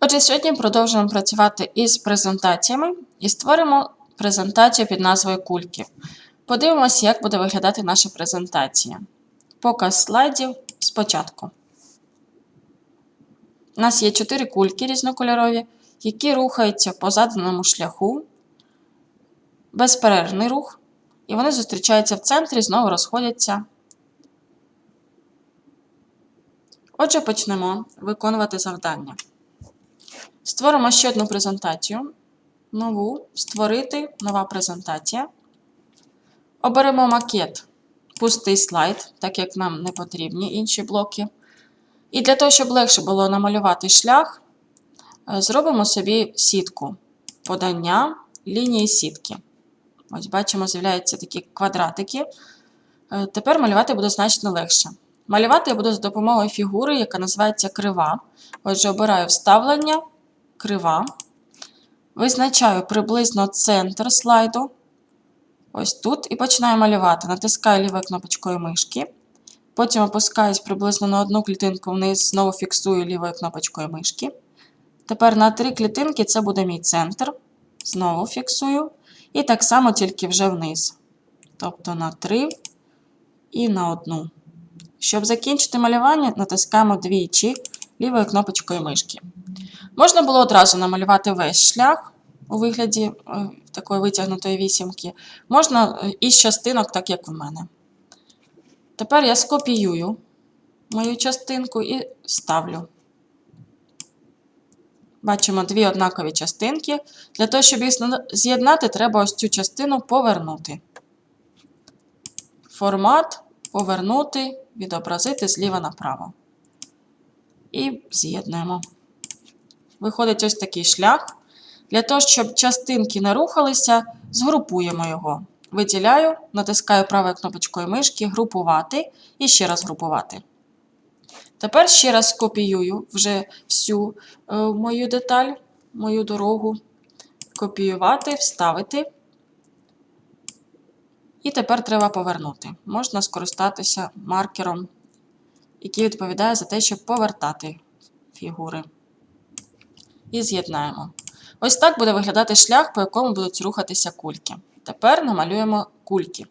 Отже, сьогодні продовжуємо працювати із презентаціями і створимо презентацію під назвою Кульки. Подивимося, як буде виглядати наша презентація. Показ слайдів спочатку. У нас є чотири кульки різнокольорові, які рухаються по заданому шляху, безперервний рух, і вони зустрічаються в центрі, знову розходяться. Отже, почнемо виконувати завдання. Створимо ще одну презентацію. Нову, створити нова презентація. Оберемо макет, пустий слайд, так як нам не потрібні інші блоки. І для того, щоб легше було намалювати шлях, е, зробимо собі сітку подання лінії сітки. Ось бачимо, з'являються такі квадратики. Е, Тепер малювати буде значно легше. Малювати я буду за допомогою фігури, яка називається крива. Отже, обираю вставлення, крива. Визначаю приблизно центр слайду. Ось тут, і починаю малювати. Натискаю лівою кнопочкою мишки. Потім опускаюсь приблизно на одну клітинку вниз, знову фіксую лівою кнопочкою мишки. Тепер на три клітинки це буде мій центр. Знову фіксую. І так само тільки вже вниз. Тобто на 3 і на одну. Щоб закінчити малювання, натискаємо двічі лівою кнопочкою мишки. Можна було одразу намалювати весь шлях у вигляді е, такої витягнутої вісімки. Можна е, із частинок, так як в мене. Тепер я скопіюю мою частинку і ставлю. Бачимо дві однакові частинки. Для того, щоб їх з'єднати, треба ось цю частину повернути. Формат повернути, відобразити зліва направо. І з'єднуємо. Виходить ось такий шлях. Для того, щоб частинки не рухалися, згрупуємо його. Виділяю, натискаю правою кнопочкою мишки, групувати і ще раз групувати. Тепер ще раз копіюю вже всю е, мою деталь, мою дорогу. Копіювати, вставити. І тепер треба повернути. Можна скористатися маркером, який відповідає за те, щоб повертати фігури. І з'єднаємо. Ось так буде виглядати шлях, по якому будуть рухатися кульки. Тепер намалюємо кульки.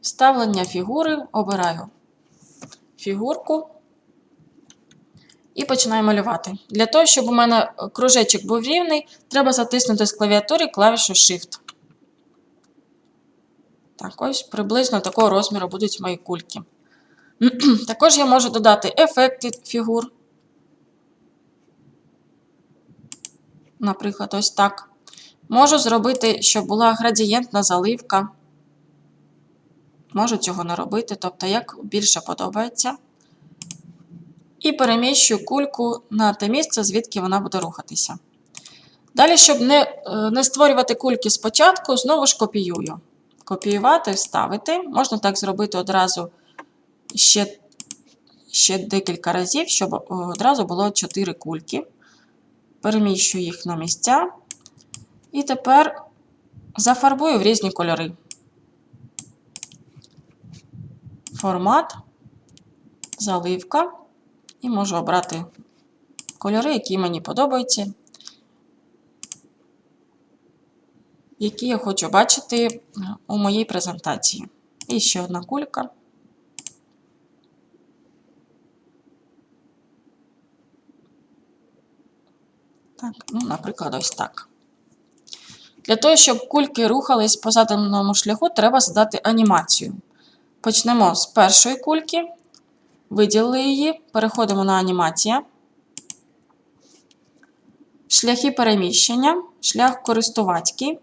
Вставлення фігури обираю фігурку і починаю малювати. Для того, щоб у мене кружечок був рівний, треба затиснути з клавіатури клавішу Shift. Так, ось приблизно такого розміру будуть мої кульки. Також я можу додати ефекти фігур. Наприклад, ось так. Можу зробити, щоб була градієнтна заливка. Можу цього не робити, тобто, як більше подобається. І переміщую кульку на те місце, звідки вона буде рухатися. Далі, щоб не не створювати кульки спочатку, знову ж копіюю. Копіювати, вставити. Можна так зробити одразу ще ще декілька разів, щоб одразу було 4 кульки. Переміщую їх на місця. І тепер зафарбую в різні кольори. Формат, заливка. І можу обрати кольори, які мені подобаються, які я хочу бачити у моїй презентації. І ще одна кулька. Так, ну, наприклад, ось так. Для того, щоб кульки рухались по заданому шляху, треба задати анімацію. Почнемо з першої кульки, виділили її, переходимо на анімація. Шляхи переміщення, шлях користувацький.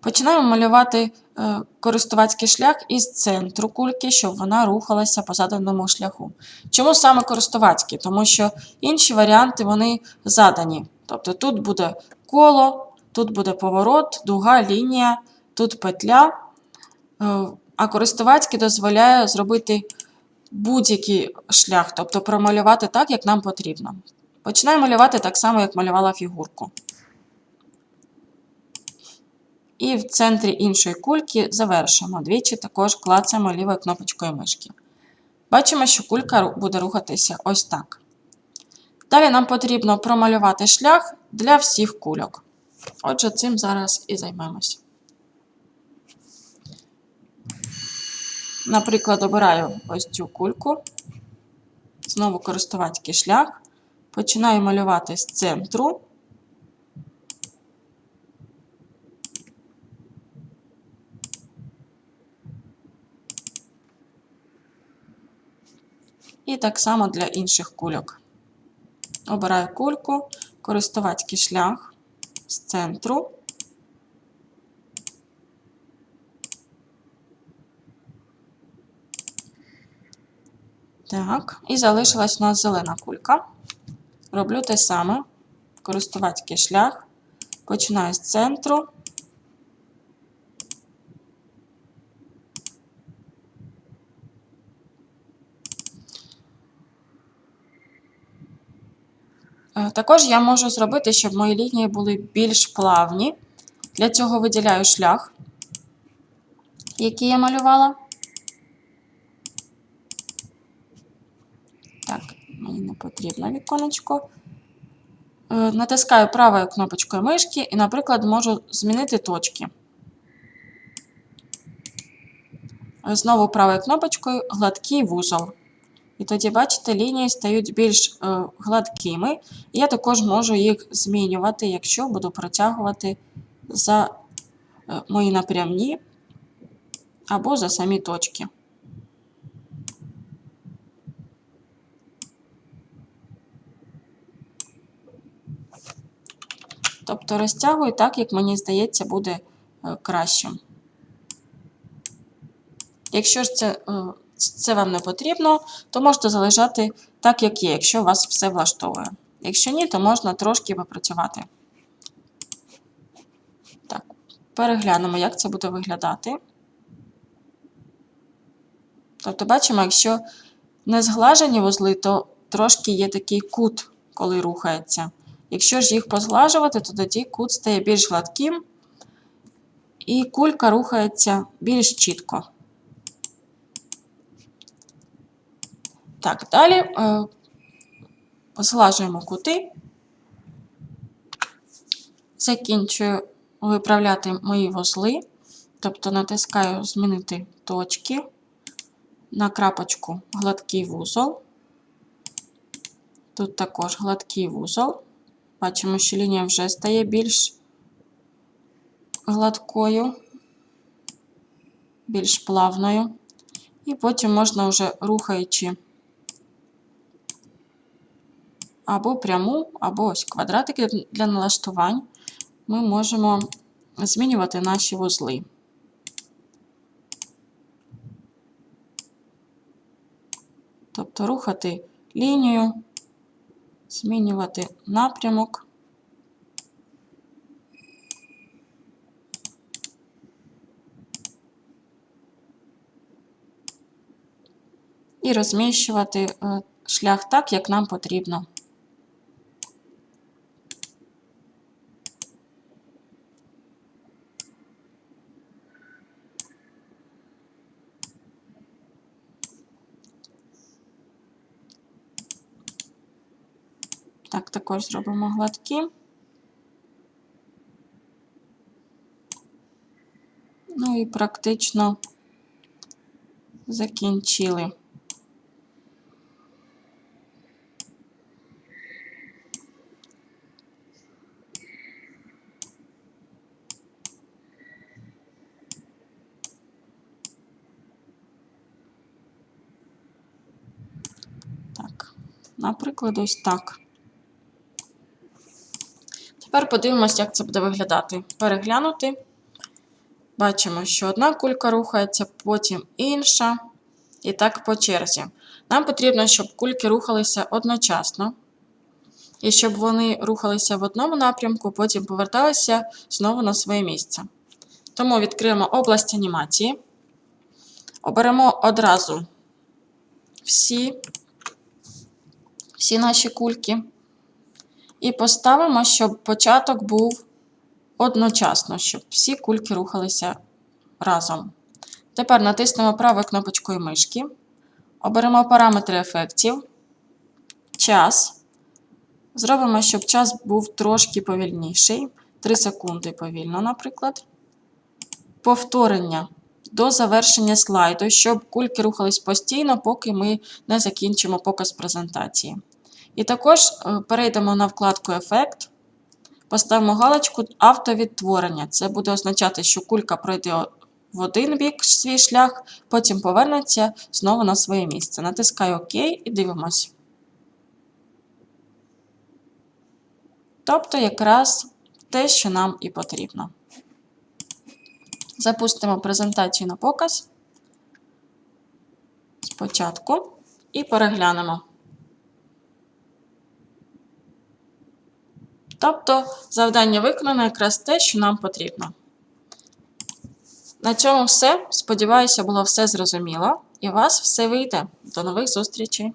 Починаємо малювати е, користувацький шлях із центру кульки, щоб вона рухалася по заданому шляху. Чому саме користувацький? Тому що інші варіанти вони задані. Тобто тут буде коло, тут буде поворот, дуга, лінія, тут петля. Е, а користувацький дозволяє зробити будь-який шлях, тобто промалювати так, як нам потрібно. Починаю малювати так само, як малювала фігурку. І в центрі іншої кульки завершимо. Двічі також клацаємо лівою кнопочкою мишки. Бачимо, що кулька буде рухатися ось так. Далі нам потрібно промалювати шлях для всіх кульок. Отже, цим зараз і займемось. Наприклад, обираю ось цю кульку, знову користувацький шлях, починаю малювати з центру. І так само для інших кульок. Обираю кульку, користувацький шлях з центру. Так, і залишилась у нас зелена кулька. Роблю те саме. Користувацький шлях. Починаю з центру. Також я можу зробити, щоб мої лінії були більш плавні. Для цього виділяю шлях, який я малювала. Так, мені не потрібно віконечко. Е, Натискаю правою кнопочкою мишки і, наприклад, можу змінити точки. Е, Знову правою кнопочкою гладкий вузол. І тоді, бачите, лінії стають більш е, гладкими. І я також можу їх змінювати, якщо буду протягувати за е, мої напрямні або за самі точки. Тобто розтягую так, як мені здається, буде е, кращим. Якщо ж це, е, це вам не потрібно, то можете залишати так, як є, якщо вас все влаштовує. Якщо ні, то можна трошки попрацювати. Так, переглянемо, як це буде виглядати. Тобто, бачимо, якщо не зглажені вузли, то трошки є такий кут, коли рухається. Якщо ж їх позглажувати, то тоді кут стає більш гладким і кулька рухається більш чітко. Так, далі е, зглажуємо кути. Закінчую виправляти мої вузли, тобто натискаю Змінити точки, на крапочку гладкий вузол. Тут також гладкий вузол. Бачимо, що лінія вже стає більш гладкою, більш плавною. І потім можна вже рухаючи або пряму, або ось квадратики для налаштувань, ми можемо змінювати наші вузли. Тобто рухати лінію, змінювати напрямок. І розміщувати е, шлях так, як нам потрібно. Так, також зробимо гладкі. Ну і практично закінчили. Так, наприклад, ось так. Тепер подивимося, як це буде виглядати. Переглянути. Бачимо, що одна кулька рухається, потім інша. І так по черзі. Нам потрібно, щоб кульки рухалися одночасно. І щоб вони рухалися в одному напрямку, потім поверталися знову на своє місце. Тому відкриємо область анімації. Оберемо одразу всі, всі наші кульки. І поставимо, щоб початок був одночасно, щоб всі кульки рухалися разом. Тепер натиснемо правою кнопочкою мишки, оберемо параметри ефектів, час, Зробимо, щоб час був трошки повільніший. 3 секунди повільно, наприклад. Повторення до завершення слайду, щоб кульки рухались постійно, поки ми не закінчимо показ презентації. І також е, перейдемо на вкладку Ефект, поставимо галочку Автовідтворення. Це буде означати, що кулька пройде в один бік свій шлях, потім повернеться знову на своє місце. Натискаю ОК і дивимось. Тобто якраз те, що нам і потрібно. Запустимо презентацію на показ. Спочатку і переглянемо. Тобто завдання виконано якраз те, що нам потрібно. На цьому все. Сподіваюся, було все зрозуміло і у вас все вийде. До нових зустрічей!